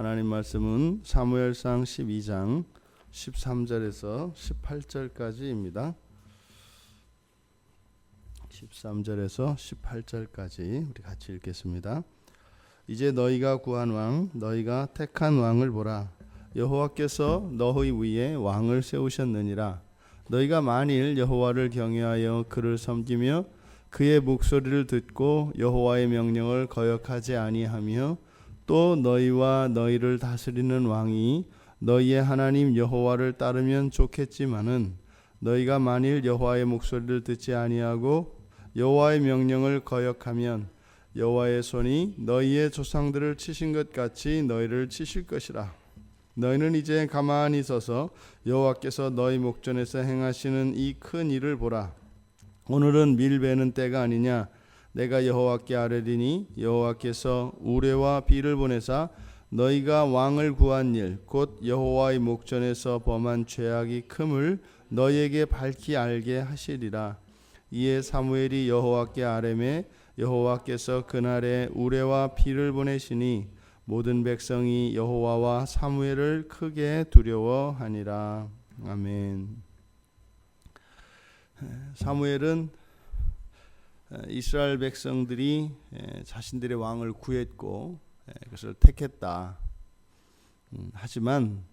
하나님 말씀은 사무엘상 12장 13절에서 18절까지입니다. 13절에서 18절까지 우리 같이 읽겠습니다. 이제 너희가 구한 왕 너희가 택한 왕을 보라 여호와께서 너희 위에 왕을 세우셨느니라 너희가 만일 여호와를 경외하여 그를 섬기며 그의 목소리를 듣고 여호와의 명령을 거역하지 아니하며 또 너희와 너희를 다스리는 왕이 너희의 하나님 여호와를 따르면 좋겠지만은 너희가 만일 여호와의 목소리를 듣지 아니하고 여호와의 명령을 거역하면 여호와의 손이 너희의 조상들을 치신 것 같이 너희를 치실 것이라. 너희는 이제 가만히 서서 여호와께서 너희 목전에서 행하시는 이 큰 일을 보라. 오늘은 밀 베는 때가 아니냐. 내가 여호와께 아뢰리니 여호와께서 우레와 비를 보내사 너희가 왕을 구한 일 곧 여호와의 목전에서 범한 죄악이 큼을 너희에게 밝히 알게 하시리라. 이에 사무엘이 여호와께 아뢰매 여호와께서 그날에 우레와 비를 보내시니 모든 백성이 여호와와 사무엘을 크게 두려워하니라. 아멘. 사무엘은 이스라엘 백성들이 자신들의 왕을 구했고 그것을 택했다. 음, 하지만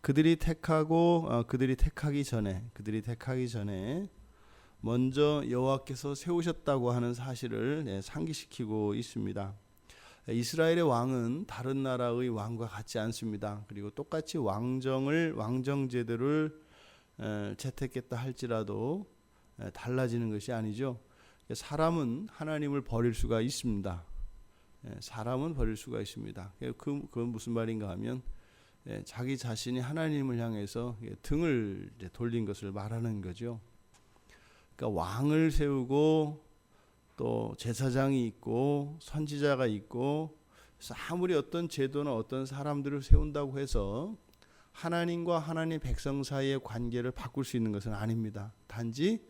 그들이 택하고 어, 그들이 택하기 전에 그들이 택하기 전에 먼저 여호와께서 세우셨다고 하는 사실을 상기시키고 있습니다. 이스라엘의 왕은 다른 나라의 왕과 같지 않습니다. 그리고 똑같이 왕정을 왕정 제도를 채택했다 할지라도 달라지는 것이 아니죠. 사람은 하나님을 버릴 수가 있습니다. 사람은 버릴 수가 있습니다. 그 그건 무슨 말인가 하면 자기 자신이 하나님을 향해서 등을 돌린 것을 말하는 거죠. 그러니까 왕을 세우고 또 제사장이 있고 선지자가 있고 아무리 어떤 제도나 어떤 사람들을 세운다고 해서 하나님과 하나님 백성 사이의 관계를 바꿀 수 있는 것은 아닙니다. 단지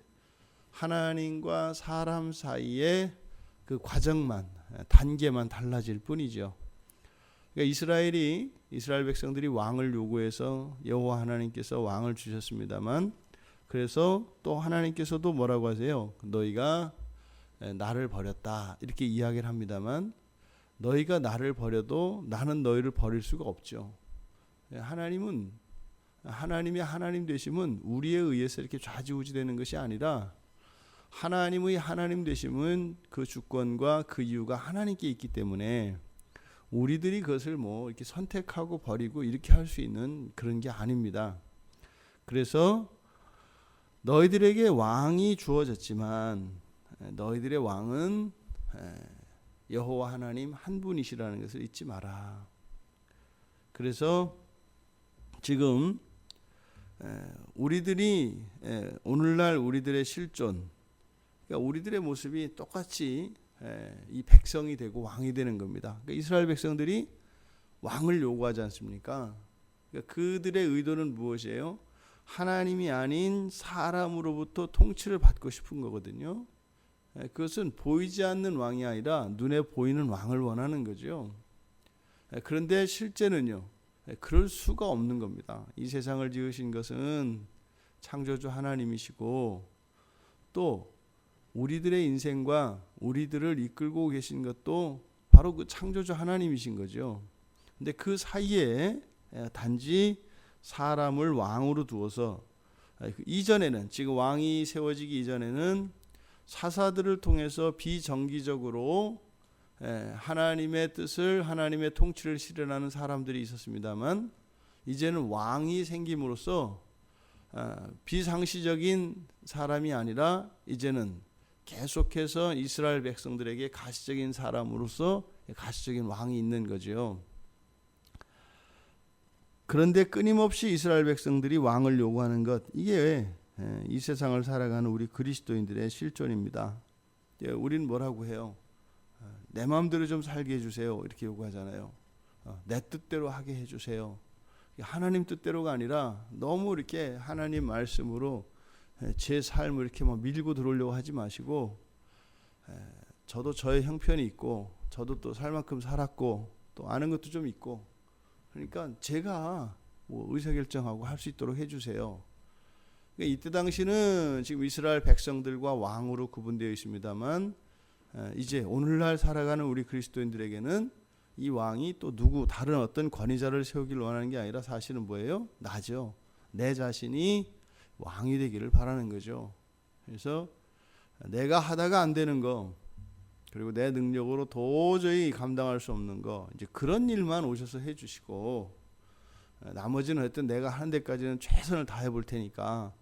하나님과 사람 사이의 그 과정만 단계만 달라질 뿐이죠. 그러니까 이스라엘이 이스라엘 백성들이 왕을 요구해서 여호와 하나님께서 왕을 주셨습니다만 그래서 또 하나님께서도 뭐라고 하세요? 너희가 나를 버렸다 이렇게 이야기를 합니다만 너희가 나를 버려도 나는 너희를 버릴 수가 없죠. 하나님은 하나님의 하나님 되심은 우리에 의해서 이렇게 좌지우지되는 것이 아니라 하나님의 하나님 되심은 그 주권과 그 이유가 하나님께 있기 때문에 우리들이 그것을 뭐 이렇게 선택하고 버리고 이렇게 할 수 있는 그런 게 아닙니다. 그래서 너희들에게 왕이 주어졌지만 너희들의 왕은 여호와 하나님 한 분이시라는 것을 잊지 마라. 그래서 지금 우리들이 오늘날 우리들의 실존, 그러니까 우리들의 모습이 똑같이 이 백성이 되고 왕이 되는 겁니다. 그러니까 이스라엘 백성들이 왕을 요구하지 않습니까? 그러니까 그들의 의도는 무엇이에요? 하나님이 아닌 사람으로부터 통치를 받고 싶은 거거든요. 그것은 보이지 않는 왕이 아니라 눈에 보이는 왕을 원하는 거죠. 그런데 실제는요, 그럴 수가 없는 겁니다. 이 세상을 지으신 것은 창조주 하나님이시고 또 우리들의 인생과 우리들을 이끌고 계신 것도 바로 그 창조주 하나님이신 거죠. 근데 그 사이에 단지 사람을 왕으로 두어서 그 이전에는 지금 왕이 세워지기 이전에는 사사들을 통해서 비정기적으로 하나님의 뜻을 하나님의 통치를 실현하는 사람들이 있었습니다만 이제는 왕이 생김으로써 아, 비상시적인 사람이 아니라 이제는 계속해서 이스라엘 백성들에게 가시적인 사람으로서 가시적인 왕이 있는 거죠. 그런데 끊임없이 이스라엘 백성들이 왕을 요구하는 것 이게 이 세상을 살아가는 우리 그리스도인들의 실존입니다. 우리는 뭐라고 해요? 내 마음대로 좀 살게 해주세요. 이렇게 요구하잖아요. 어, 내 뜻대로 하게 해주세요. 하나님 뜻대로가 아니라 너무 이렇게 하나님 말씀으로 제 삶을 이렇게 막 밀고 들어오려고 하지 마시고 저도 저의 형편이 있고 저도 또 살 만큼 살았고 또 아는 것도 좀 있고 그러니까 제가 뭐 의사결정하고 할 수 있도록 해주세요. 그러니까 이때 당시는 지금 이스라엘 백성들과 왕으로 구분되어 있습니다만 에, 이제 오늘날 살아가는 우리 그리스도인들에게는 이 왕이 또 누구 다른 어떤 권위자를 세우길 원하는 게 아니라 사실은 뭐예요? 나죠. 내 자신이 왕이 되기를 바라는 거죠. 그래서 내가 하다가 안 되는 거 그리고 내 능력으로 도저히 감당할 수 없는 거 이제 그런 일만 오셔서 해주시고 나머지는 하여튼 내가 하는 데까지는 최선을 다해 볼 테니까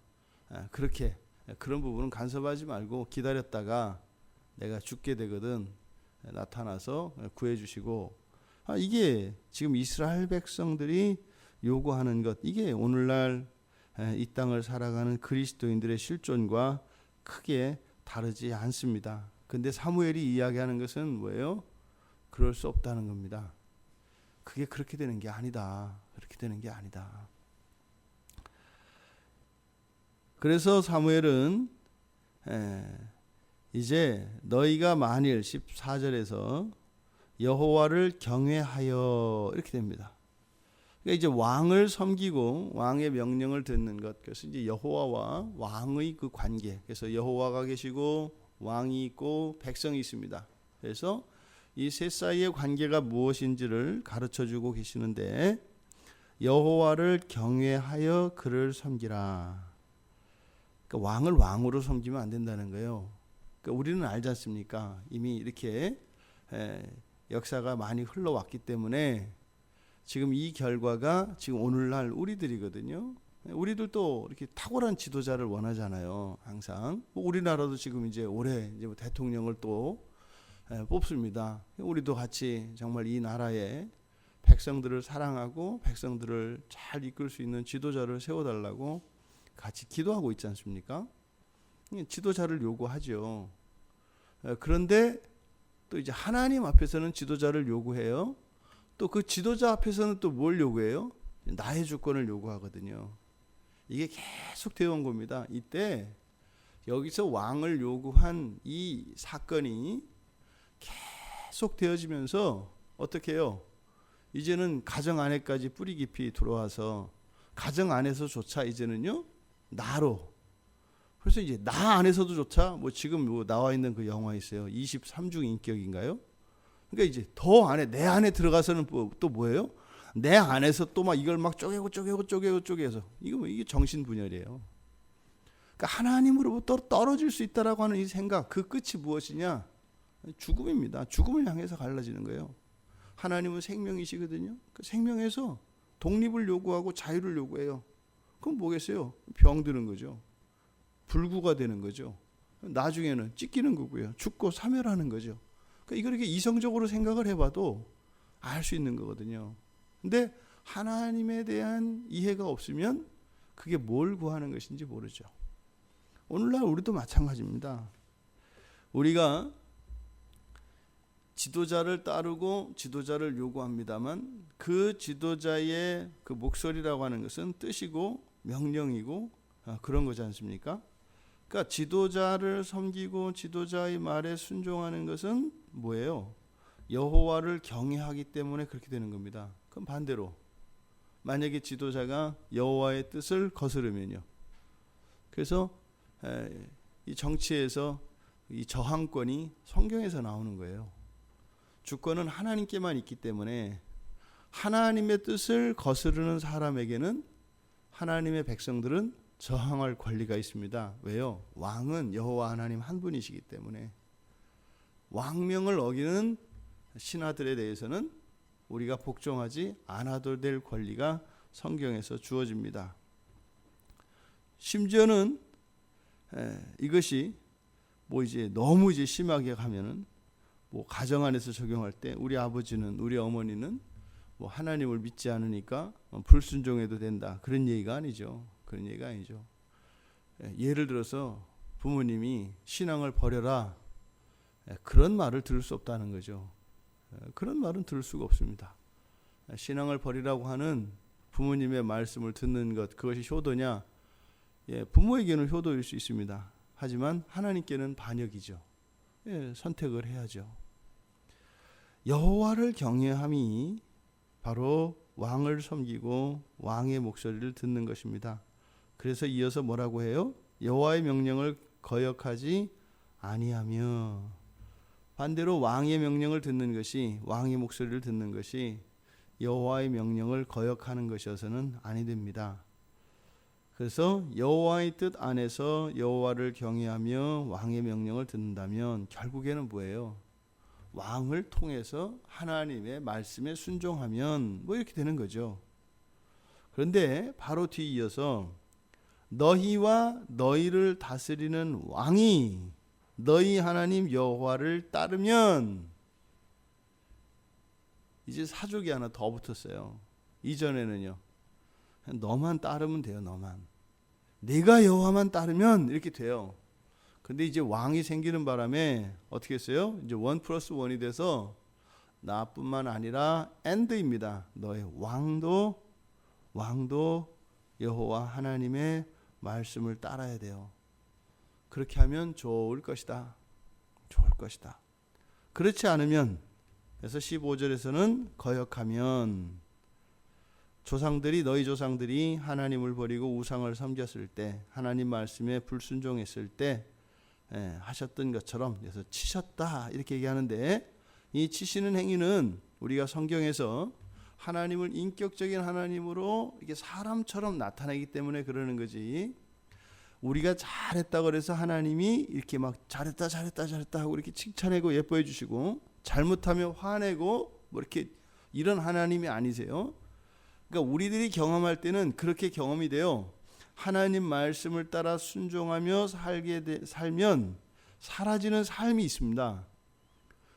그렇게 그런 부분은 간섭하지 말고 기다렸다가 내가 죽게 되거든 나타나서 구해 주시고 아, 이게 지금 이스라엘 백성들이 요구하는 것 이게 오늘날 이 땅을 살아가는 그리스도인들의 실존과 크게 다르지 않습니다. 근데 사무엘이 이야기하는 것은 뭐예요? 그럴 수 없다는 겁니다. 그게 그렇게 되는 게 아니다. 그렇게 되는 게 아니다. 그래서 사무엘은 에, 이제 너희가 만일 14절에서 여호와를 경외하여 이렇게 됩니다. 그러니까 이제 왕을 섬기고 왕의 명령을 듣는 것 그래서 이제 여호와와 왕의 그 관계 그래서 여호와가 계시고 왕이 있고 백성이 있습니다. 그래서 이셋 사이의 관계가 무엇인지를 가르쳐 주고 계시는데 여호와를 경외하여 그를 섬기라. 그러니까 왕을 왕으로 섬기면 안 된다는 거예요. 그러니까 우리는 알지 않습니까? 이미 이렇게 역사가 많이 흘러왔기 때문에 지금 이 결과가 지금 오늘날 우리들이거든요. 우리들도 이렇게 탁월한 지도자를 원하잖아요. 항상 뭐 우리나라도 지금 이제 올해 이제 뭐 대통령을 또 뽑습니다. 우리도 같이 정말 이 나라의 백성들을 사랑하고 백성들을 잘 이끌 수 있는 지도자를 세워달라고 같이 기도하고 있지 않습니까? 지도자를 요구하죠. 그런데 또 이제 하나님 앞에서는 지도자를 요구해요. 또 그 지도자 앞에서는 또 뭘 요구해요? 나의 주권을 요구하거든요. 이게 계속 되어 온 겁니다. 이때 여기서 왕을 요구한 이 사건이 계속 되어지면서 어떻게 해요? 이제는 가정 안에까지 뿌리 깊이 들어와서 가정 안에서조차 이제는요 나로 그래서 이제 나 안에서도 조차 뭐 지금 뭐 나와 있는 그 영화 있어요 23중 인격인가요? 그러니까 이제 더 안에 내 안에 들어가서는 또 뭐예요? 내 안에서 또 막 이걸 막 쪼개고 쪼개고 쪼개고 쪼개서 이거 뭐 이게 정신 분열이에요. 그러니까 하나님으로부터 떨어질 수 있다라고 하는 이 생각 그 끝이 무엇이냐? 죽음입니다. 죽음을 향해서 갈라지는 거예요. 하나님은 생명이시거든요. 그 생명에서 독립을 요구하고 자유를 요구해요. 그럼 뭐겠어요? 병드는 거죠. 불구가 되는 거죠. 나중에는 찢기는 거고요. 죽고 사멸하는 거죠. 그러니까 이걸 이렇게 이성적으로 생각을 해봐도 알 수 있는 거거든요. 근데 하나님에 대한 이해가 없으면 그게 뭘 구하는 것인지 모르죠. 오늘날 우리도 마찬가지입니다. 우리가 지도자를 따르고 지도자를 요구합니다만 그 지도자의 그 목소리라고 하는 것은 뜻이고 명령이고 아, 그런 거지 않습니까? 그러니까 지도자를 섬기고 지도자의 말에 순종하는 것은 뭐예요? 여호와를 경외하기 때문에 그렇게 되는 겁니다. 그럼 반대로 만약에 지도자가 여호와의 뜻을 거스르면요. 그래서 이 정치에서 이 저항권이 성경에서 나오는 거예요. 주권은 하나님께만 있기 때문에 하나님의 뜻을 거스르는 사람에게는 하나님의 백성들은 저항할 권리가 있습니다. 왜요? 왕은 여호와 하나님 한 분이시기 때문에 왕명을 어기는 신하들에 대해서는 우리가 복종하지 않아도 될 권리가 성경에서 주어집니다. 심지어는 이것이 뭐 이제 너무 이제 심하게 가면은 뭐 가정 안에서 적용할 때 우리 아버지는 우리 어머니는 뭐 하나님을 믿지 않으니까 불순종해도 된다 그런 얘기가 아니죠. 그런 얘기가 아니죠. 예를 들어서 부모님이 신앙을 버려라 그런 말을 들을 수 없다는 거죠. 그런 말은 들을 수가 없습니다. 신앙을 버리라고 하는 부모님의 말씀을 듣는 것 그것이 효도냐? 예, 부모에게는 효도일 수 있습니다. 하지만 하나님께는 반역이죠. 예, 선택을 해야죠. 여호와를 경외함이 바로 왕을 섬기고 왕의 목소리를 듣는 것입니다. 그래서 이어서 뭐라고 해요? 여호와의 명령을 거역하지 아니하며 반대로 왕의 명령을 듣는 것이 왕의 목소리를 듣는 것이 여호와의 명령을 거역하는 것이어서는 아니 됩니다. 그래서 여호와의 뜻 안에서 여호와를 경외하며 왕의 명령을 듣는다면 결국에는 뭐예요? 왕을 통해서 하나님의 말씀에 순종하면 뭐 이렇게 되는 거죠. 그런데 바로 뒤 이어서 너희와 너희를 다스리는 왕이 너희 하나님 여호와를 따르면 이제 사족이 하나 더 붙었어요. 이전에는요. 너만 따르면 돼요. 너만. 내가 여호와만 따르면 이렇게 돼요. 근데 이제 왕이 생기는 바람에 어떻게 했어요? 이제 원 플러스 원이 돼서 나뿐만 아니라 엔드입니다. 너의 왕도 왕도 여호와 하나님의 말씀을 따라야 돼요. 그렇게 하면 좋을 것이다. 좋을 것이다. 그렇지 않으면 그래서 15절에서는 거역하면 조상들이 너희 조상들이 하나님을 버리고 우상을 섬겼을 때 하나님 말씀에 불순종했을 때 예, 하셨던 것처럼 그래서 치셨다 이렇게 얘기하는데 이 치시는 행위는 우리가 성경에서 하나님을 인격적인 하나님으로 이게 사람처럼 나타내기 때문에 그러는 거지. 우리가 잘했다 그래서 하나님이 이렇게 막 잘했다 잘했다 잘했다 하고 이렇게 칭찬하고 예뻐해 주시고 잘못하면 화내고 뭐 이렇게 이런 하나님이 아니세요. 그러니까 우리들이 경험할 때는 그렇게 경험이 돼요. 하나님 말씀을 따라 순종하며 살게 되, 살면 사라지는 삶이 있습니다.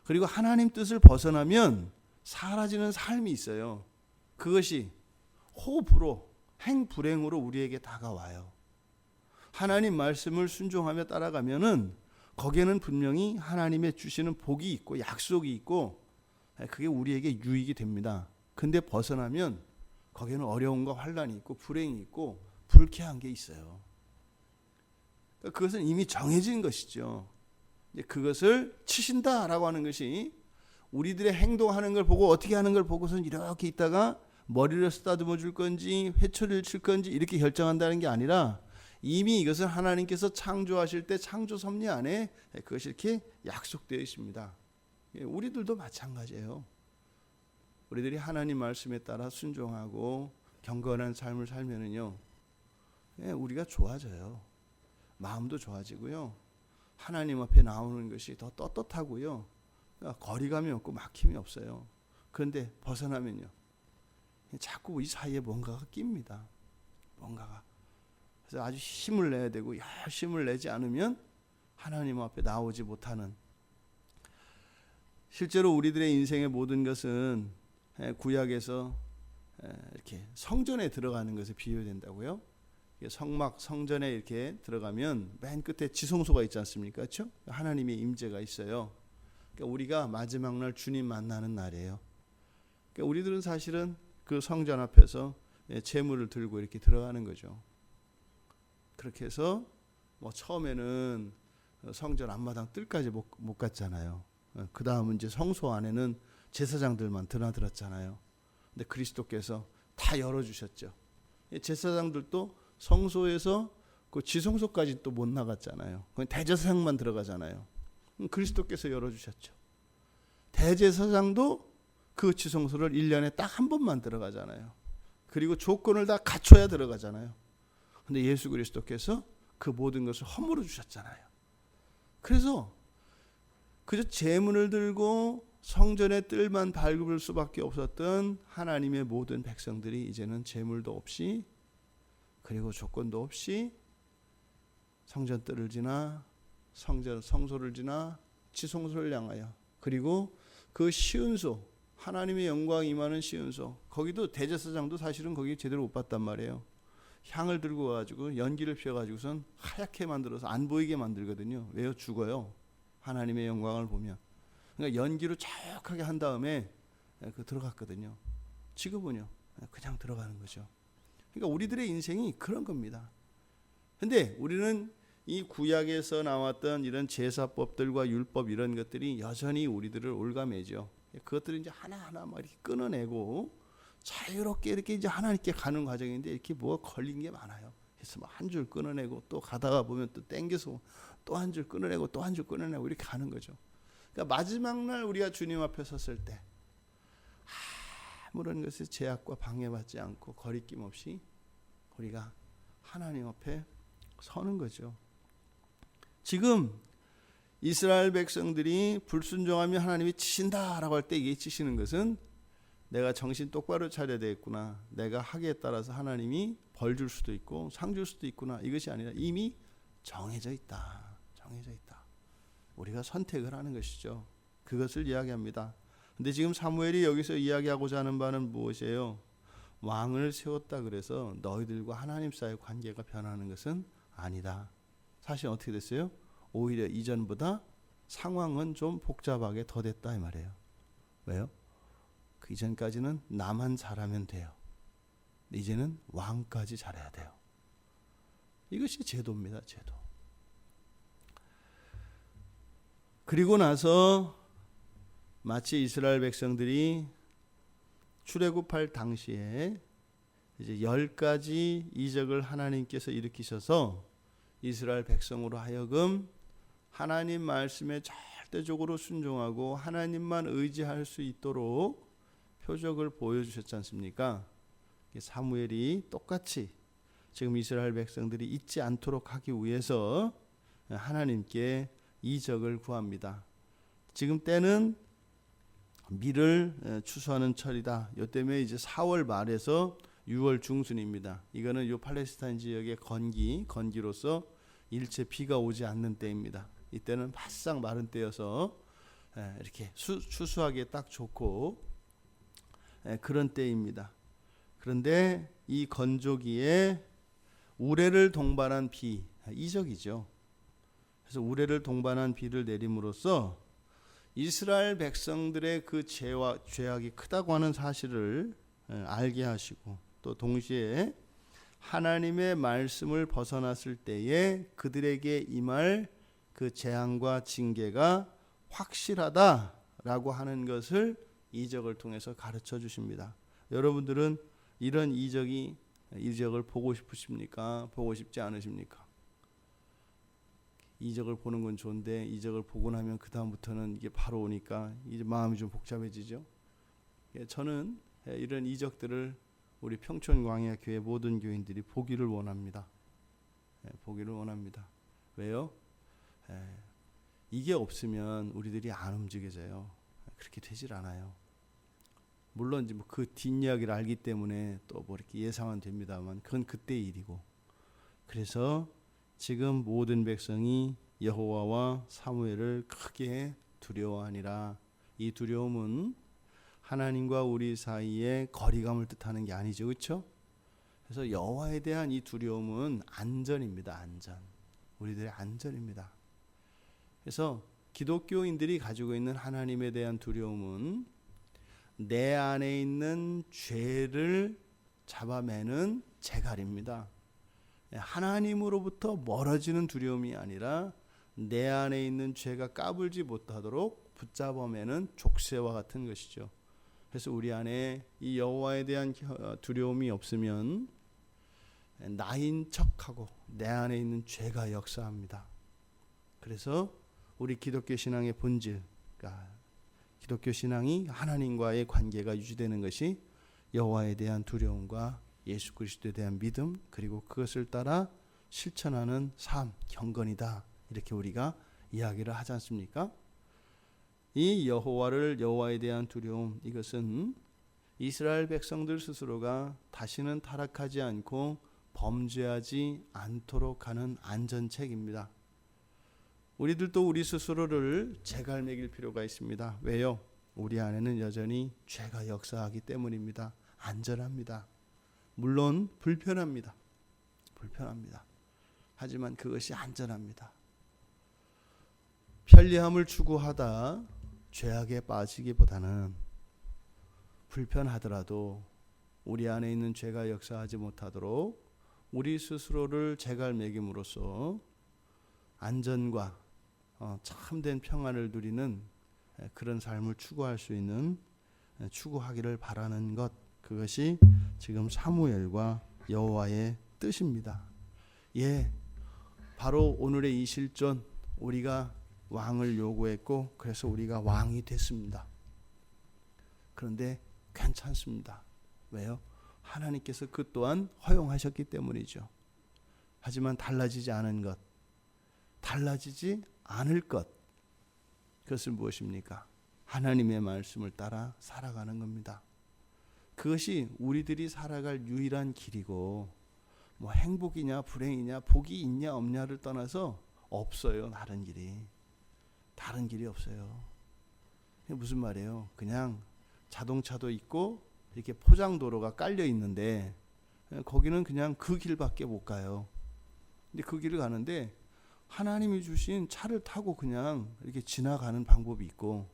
그리고 하나님 뜻을 벗어나면 사라지는 삶이 있어요. 그것이 호불호, 행불행으로 우리에게 다가와요. 하나님 말씀을 순종하며 따라가면은 거기에는 분명히 하나님의 주시는 복이 있고 약속이 있고 그게 우리에게 유익이 됩니다. 근데 벗어나면 거기에는 어려움과 환란이 있고 불행이 있고 불쾌한 게 있어요. 그러니까 그것은 이미 정해진 것이죠. 그것을 치신다라고 하는 것이 우리들의 행동하는 걸 보고 어떻게 하는 걸 보고선 이렇게 있다가 머리를 쓰다듬어 줄 건지 회초리를 칠 건지 이렇게 결정한다는 게 아니라 이미 이것은 하나님께서 창조하실 때 창조 섭리 안에 그것이 이렇게 약속되어 있습니다. 예, 우리들도 마찬가지예요. 우리들이 하나님 말씀에 따라 순종하고 경건한 삶을 살면은요, 예, 우리가 좋아져요. 마음도 좋아지고요. 하나님 앞에 나오는 것이 더 떳떳하고요. 그러니까 거리감이 없고 막힘이 없어요. 그런데 벗어나면요. 자꾸 이 사이에 뭔가가 낍니다. 뭔가가. 그래서 아주 힘을 내야 되고 열심을 내지 않으면 하나님 앞에 나오지 못하는 실제로 우리들의 인생의 모든 것은 구약에서 이렇게 성전에 들어가는 것에 비유된다고요. 성막 성전에 이렇게 들어가면 맨 끝에 지성소가 있지 않습니까? 그렇죠? 하나님의 임재가 있어요. 그러니까 우리가 마지막 날 주님 만나는 날이에요. 그러니까 우리들은 사실은 그 성전 앞에서 재물을 들고 이렇게 들어가는 거죠. 그렇게 해서 뭐 처음에는 성전 앞마당 뜰까지 못, 못 갔잖아요. 그 다음은 이제 성소 안에는 제사장들만 드나들었잖아요. 근데 그리스도께서 다 열어주셨죠. 제사장들도 성소에서 그 지성소까지 또 못 나갔잖아요. 대제사장만 들어가잖아요. 그리스도께서 열어주셨죠. 대제사장도 그 지성소를 1년에 딱 한 번만 들어가잖아요. 그리고 조건을 다 갖춰야 들어가잖아요. 근데 예수 그리스도께서 그 모든 것을 허물어 주셨잖아요. 그래서 그저 제문을 들고 성전의 뜰만 밟을 수밖에 없었던 하나님의 모든 백성들이 이제는 제물도 없이 그리고 조건도 없이 성전 뜰을 지나 성전 성소를 지나 지성소를 향하여 그리고 그 시은소 하나님의 영광 임하는 시은소 거기도 대제사장도 사실은 거기 제대로 못 봤단 말이에요. 향을 들고 가지고 연기를 피워 가지고선 하얗게 만들어서 안 보이게 만들거든요. 왜요? 죽어요. 하나님의 영광을 보면. 그러니까 연기로 쫙하게 한 다음에 그 들어갔거든요. 지금은요. 그냥 들어가는 거죠. 그러니까 우리들의 인생이 그런 겁니다. 근데 우리는 이 구약에서 나왔던 이런 제사법들과 율법 이런 것들이 여전히 우리들을 올가매죠. 그것들을 이제 하나하나 막 이렇게 끊어내고 자유롭게 이렇게 이제 하나님께 가는 과정인데 이렇게 뭐가 걸린 게 많아요. 그래서 막 한 줄 끊어내고 또 가다가 보면 또 땡겨서 또 한 줄 끊어내고 또 한 줄 끊어내고 이렇게 가는 거죠. 그러니까 마지막 날 우리가 주님 앞에 섰을 때 아무런 것에 제약과 방해받지 않고 거리낌 없이 우리가 하나님 앞에 서는 거죠. 지금 이스라엘 백성들이 불순종하면 하나님이 치신다라고 할 때 이게 치시는 것은 내가 정신 똑바로 차려야 되겠구나. 내가 하기에 따라서 하나님이 벌 줄 수도 있고 상 줄 수도 있구나. 이것이 아니라 이미 정해져 있다. 정해져 있다. 우리가 선택을 하는 것이죠. 그것을 이야기합니다. 근데 지금 사무엘이 여기서 이야기하고자 하는 바는 무엇이에요? 왕을 세웠다 그래서 너희들과 하나님 사이의 관계가 변하는 것은 아니다. 사실 어떻게 됐어요? 오히려 이전보다 상황은 좀 복잡하게 더 됐다 이 말이에요. 왜요? 그 이전까지는 나만 잘하면 돼요. 이제는 왕까지 잘해야 돼요. 이것이 제도입니다, 제도. 그리고 나서 마치 이스라엘 백성들이 출애굽할 당시에 이제 열 가지 이적을 하나님께서 일으키셔서 이스라엘 백성으로 하여금 하나님 말씀에 절대적으로 순종하고 하나님만 의지할 수 있도록 표적을 보여주셨지 않습니까? 사무엘이 똑같이 지금 이스라엘 백성들이 잊지 않도록 하기 위해서 하나님께 이적을 구합니다. 지금 때는 밀을 추수하는 철이다. 요 때문에 이제 4월 말에서 6월 중순입니다. 이거는 요 팔레스타인 지역의 건기, 건기로서 일체 비가 오지 않는 때입니다. 이때는 바싹 마른 때여서 이렇게 수, 추수하기에 딱 좋고 그런 때입니다. 그런데 이 건조기에 우레를 동반한 비 이적이죠. 그래서 우레를 동반한 비를 내림으로써 이스라엘 백성들의 그 죄와 죄악이 크다고 하는 사실을 알게 하시고 또 동시에 하나님의 말씀을 벗어났을 때에 그들에게 임할 그 재앙과 징계가 확실하다라고 하는 것을 이적을 통해서 가르쳐 주십니다. 여러분들은 이런 이적이 이적을 보고 싶으십니까? 보고 싶지 않으십니까? 이적을 보는 건 좋은데 이적을 보고 나면 그 다음부터는 이게 바로 오니까 이제 마음이 좀 복잡해지죠. 예, 저는 예, 이런 이적들을 우리 평촌 광야 교회 모든 교인들이 보기를 원합니다. 예, 보기를 원합니다. 왜요? 이게 없으면 우리들이 안 움직여져요. 그렇게 되질 않아요. 물론 이제 뭐 그 뒷이야기를 알기 때문에 또 뭐 이렇게 예상은 됩니다만 그건 그때 일이고. 그래서 지금 모든 백성이 여호와와 사무엘을 크게 두려워하니라. 이 두려움은 하나님과 우리 사이에 거리감을 뜻하는 게 아니죠. 그렇죠? 그래서 여호와에 대한 이 두려움은 안전입니다. 안전. 우리들의 안전입니다. 그래서 기독교인들이 가지고 있는 하나님에 대한 두려움은 내 안에 있는 죄를 잡아매는 재갈입니다. 하나님으로부터 멀어지는 두려움이 아니라 내 안에 있는 죄가 까불지 못하도록 붙잡아매는 족쇄와 같은 것이죠. 그래서 우리 안에 이 여호와에 대한 두려움이 없으면 나인 척하고 내 안에 있는 죄가 역사합니다. 그래서 우리 기독교 신앙의 본질, 그러니까 기독교 신앙이 하나님과의 관계가 유지되는 것이 여호와에 대한 두려움과 예수 그리스도에 대한 믿음 그리고 그것을 따라 실천하는 삶 경건이다 이렇게 우리가 이야기를 하지 않습니까? 이 여호와를 여호와에 대한 두려움 이것은 이스라엘 백성들 스스로가 다시는 타락하지 않고 범죄하지 않도록 하는 안전책입니다. 우리들도 우리 스스로를 재갈매길 필요가 있습니다. 왜요? 우리 안에는 여전히 죄가 역사하기 때문입니다. 안전합니다. 물론 불편합니다. 불편합니다. 하지만 그것이 안전합니다. 편리함을 추구하다 죄악에 빠지기보다는 불편하더라도 우리 안에 있는 죄가 역사하지 못하도록 우리 스스로를 재갈매김으로써 안전과 어, 참된 평안을 누리는 에, 그런 삶을 추구할 수 있는 에, 추구하기를 바라는 것 그것이 지금 사무엘과 여호와의 뜻입니다. 예, 바로 오늘의 이 실존 우리가 왕을 요구했고 그래서 우리가 왕이 됐습니다. 그런데 괜찮습니다. 왜요? 하나님께서 그 또한 허용하셨기 때문이죠. 하지만 달라지지 않은 것, 달라지지 않을 것, 그것은 무엇입니까? 하나님의 말씀을 따라 살아가는 겁니다. 그것이 우리들이 살아갈 유일한 길이고, 뭐 행복이냐 불행이냐 복이 있냐 없냐를 떠나서 없어요 다른 길이 다른 길이 없어요. 무슨 말이에요? 그냥 자동차도 있고 이렇게 포장 도로가 깔려 있는데 거기는 그냥 그 길밖에 못 가요. 근데 그 길을 가는데 하나님이 주신 차를 타고 그냥 이렇게 지나가는 방법이 있고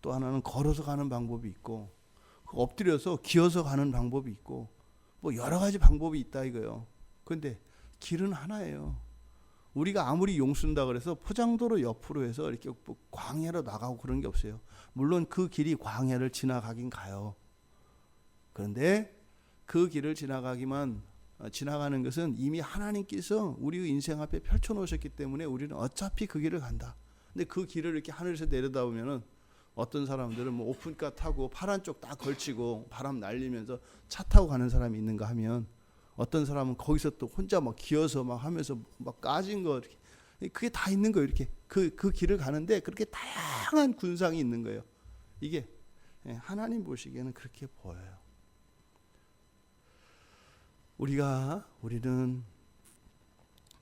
또 하나는 걸어서 가는 방법이 있고 엎드려서 기어서 가는 방법이 있고 뭐 여러 가지 방법이 있다 이거요. 근데 길은 하나예요. 우리가 아무리 용순다 그래서 포장도로 옆으로 해서 이렇게 뭐 광야로 나가고 그런 게 없어요. 물론 그 길이 광야를 지나가긴 가요. 그런데 그 길을 지나가기만 어, 지나가는 것은 이미 하나님께서 우리 인생 앞에 펼쳐 놓으셨기 때문에 우리는 어차피 그 길을 간다. 근데 그 길을 이렇게 하늘에서 내려다보면은 어떤 사람들은 뭐 오픈카 타고 파란 쪽딱 걸치고 바람 날리면서 차 타고 가는 사람이 있는가 하면 어떤 사람은 거기서 또 혼자 막 기어서 막 하면서 막 까진 거 이렇게 그게 다 있는 거예요. 이렇게 그그 길을 가는데 그렇게 다양한 군상이 있는 거예요. 이게 예, 하나님 보시기에는 그렇게 보여요. 우리가 우리는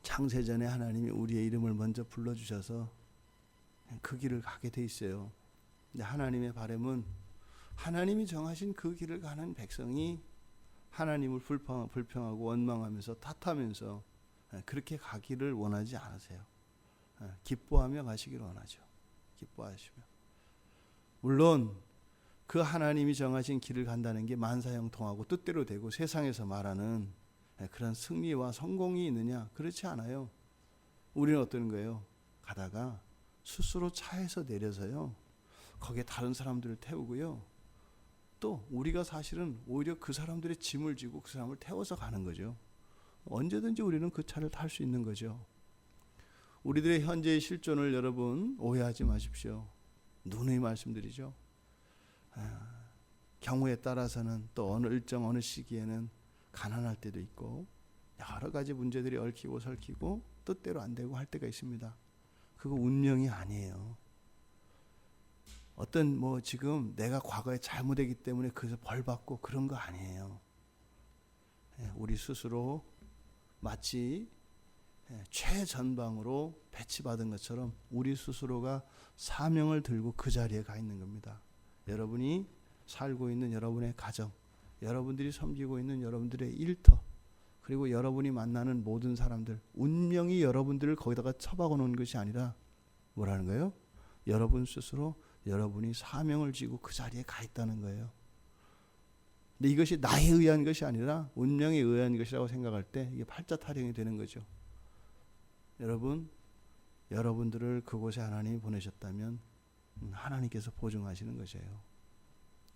창세전에 하나님이 우리의 이름을 먼저 불러 주셔서 그 길을 가게 돼 있어요. 근데 하나님의 바람은 하나님이 정하신 그 길을 가는 백성이 하나님을 불평, 불평하고 원망하면서 탓하면서 예, 그렇게 가기를 원하지 않으세요. 예, 기뻐하며 가시기를 원하죠. 기뻐하시며. 물론 그 하나님이 정하신 길을 간다는 게 만사형 통하고 뜻대로 되고 세상에서 말하는 예, 그런 승리와 성공이 있느냐? 그렇지 않아요. 우리는 어떤 거예요? 가다가 스스로 차에서 내려서요. 거기에 다른 사람들을 태우고요. 또 우리가 사실은 오히려 그 사람들의 짐을 지고 그 사람을 태워서 가는 거죠. 언제든지 우리는 그 차를 탈 수 있는 거죠. 우리들의 현재의 실존을 여러분 오해하지 마십시오. 누누이 말씀드리죠. 아, 경우에 따라서는 또 어느 일정 어느 시기에는 가난할 때도 있고 여러 가지 문제들이 얽히고 설키고 뜻대로 안 되고 할 때가 있습니다. 그거 운명이 아니에요. 어떤 뭐 지금 내가 과거에 잘못했기 때문에 그래서 벌 받고 그런 거 아니에요. 예, 우리 스스로 마치 예, 최전방으로 배치받은 것처럼 우리 스스로가 사명을 들고 그 자리에 가 있는 겁니다. 여러분이 살고 있는 여러분의 가정, 여러분들이 섬기고 있는 여러분들의 일터, 그리고 여러분이 만나는 모든 사람들, 운명이 여러분들을 거기다가 처박아 놓은 것이 아니라 뭐라는 거예요? 여러분 스스로 여러분이 사명을 지고 그 자리에 가 있다는 거예요. 근데 이것이 나에 의한 것이 아니라 운명에 의한 것이라고 생각할 때 이게 팔자 타령이 되는 거죠. 여러분, 여러분들을 그곳에 하나님이 보내셨다면 음, 하나님께서 보증하시는 것이에요.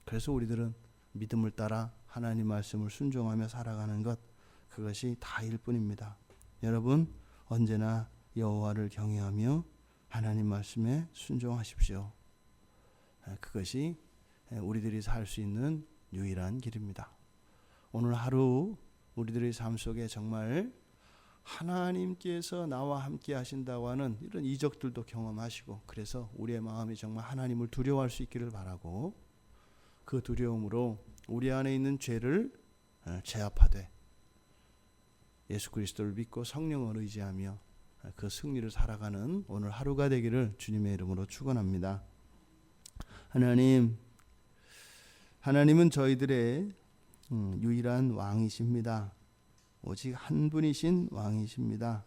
그래서 우리들은 믿음을 따라 하나님 말씀을 순종하며 살아가는 것 그것이 다일 뿐입니다. 여러분 언제나 여호와를 경외하며 하나님 말씀에 순종하십시오. 그것이 우리들이 살 수 있는 유일한 길입니다. 오늘 하루 우리들의 삶 속에 정말 하나님께서 나와 함께 하신다고 하는 이런 이적들도 경험하시고 그래서 우리의 마음이 정말 하나님을 두려워할 수 있기를 바라고 그 두려움으로 우리 안에 있는 죄를 제압하되 예수 그리스도를 믿고 성령을 의지하며 그 승리를 살아가는 오늘 하루가 되기를 주님의 이름으로 축원합니다. 하나님, 하나님은 저희들의 음, 유일한 왕이십니다. 오직 한 분이신 왕이십니다.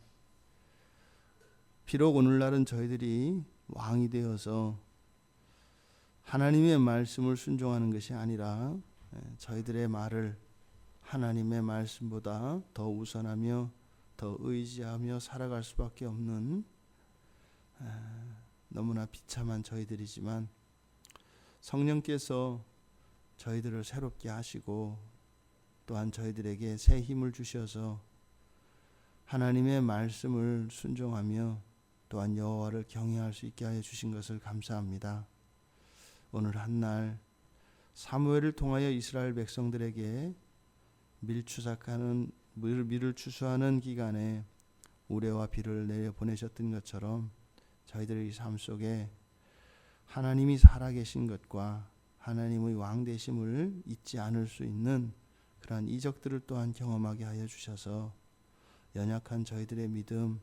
비록 오늘날은 저희들이 왕이 되어서 하나님의 말씀을 순종하는 것이 아니라 예, 저희들의 말을 하나님의 말씀보다 더 우선하며 더 의지하며 살아갈 수밖에 없는 아, 너무나 비참한 저희들이지만 성령께서 저희들을 새롭게 하시고 또한 저희들에게 새 힘을 주셔서 하나님의 말씀을 순종하며 또한 여호와를 경외할 수 있게 하여 주신 것을 감사합니다. 오늘 한 날 사무엘을 통하여 이스라엘 백성들에게 밀추삭하는 밀- 밀을 추수하는 기간에 우레와 비를 내려 보내셨던 것처럼 저희들의 삶 속에 하나님이 살아계신 것과 하나님의 왕 되심을 잊지 않을 수 있는 그러한 이적들을 또한 경험하게 하여 주셔서 연약한 저희들의 믿음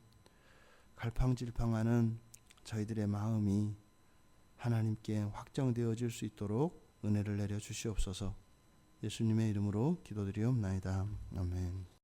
갈팡질팡하는 저희들의 마음이 하나님께 확정되어질 수 있도록 은혜를 내려 주시옵소서. 예수님의 이름으로 기도드리옵나이다. 아멘.